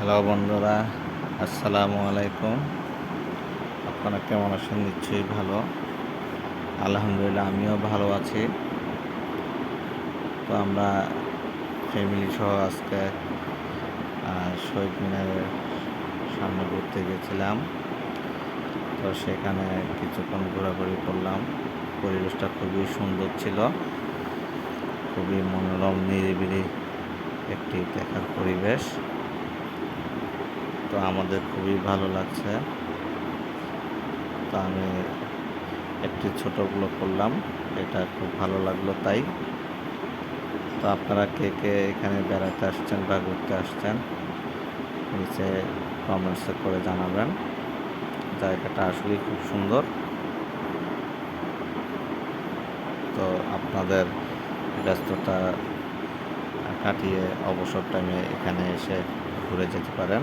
Hello বন্ধুরা, আসসালামু আলাইকুম। আপনারা কেমন আছেন? নিশ্চয়ই ভালো। আলহামদুলিল্লাহ, আমিও ভালো আছি। তো আমরা ফ্যামিলি সহ আজকে শহীদ মিনারের সামনে ঘুরতে গেছিলাম। তো সেখানে কিছুক্ষণ ঘোরাঘুরি করলাম। পরিবেশটা খুবই সুন্দর ছিল। খুবই মনোরম, নিরিবিলি একটি দেখার পরিবেশ। তো আমাদের খুবই ভালো লাগছে। তো আমি একটি ছোট ব্লগ করলাম, এটা খুব ভালো লাগল তাই। তো আপনারা কে কে এখানে বেড়াতে আসছেন বা ঘুরতে আসছেন, নিচে কমেন্টসে করে জানাবেন। জায়গাটা আসলেই খুব সুন্দর। তো আপনাদের ব্যস্ততা কাটিয়ে অবসর টাইমে এখানে এসে ঘুরে যেতে পারেন।